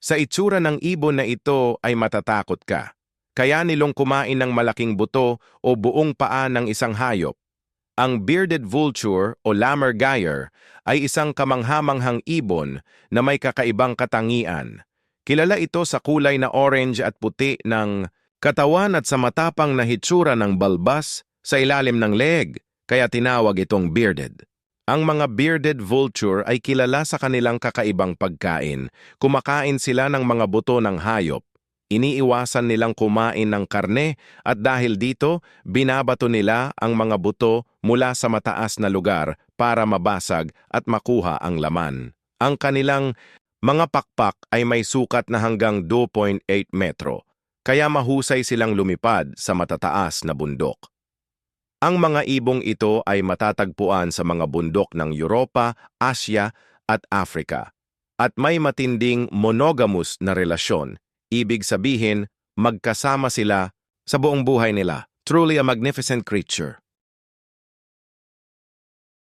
Sa itsura ng ibon na ito ay matatakot ka. Kaya nilong kumain ng malaking buto o buong paa ng isang hayop. Ang bearded vulture o lammergeier ay isang kamanghamanghang ibon na may kakaibang katangian. Kilala ito sa kulay na orange at puti ng katawan at sa matapang na hitsura ng balbas sa ilalim ng leeg, kaya tinawag itong bearded. Ang mga bearded vulture ay kilala sa kanilang kakaibang pagkain. Kumakain sila ng mga buto ng hayop. Iniiwasan nilang kumain ng karne at dahil dito, binabato nila ang mga buto mula sa mataas na lugar para mabasag at makuha ang laman. Ang kanilang mga pakpak ay may sukat na hanggang 2.8 metro, kaya mahusay silang lumipad sa matataas na bundok. Ang mga ibong ito ay matatagpuan sa mga bundok ng Europa, Asya at Africa at may matinding monogamous na relasyon. Ibig sabihin, magkasama sila sa buong buhay nila. Truly a magnificent creature.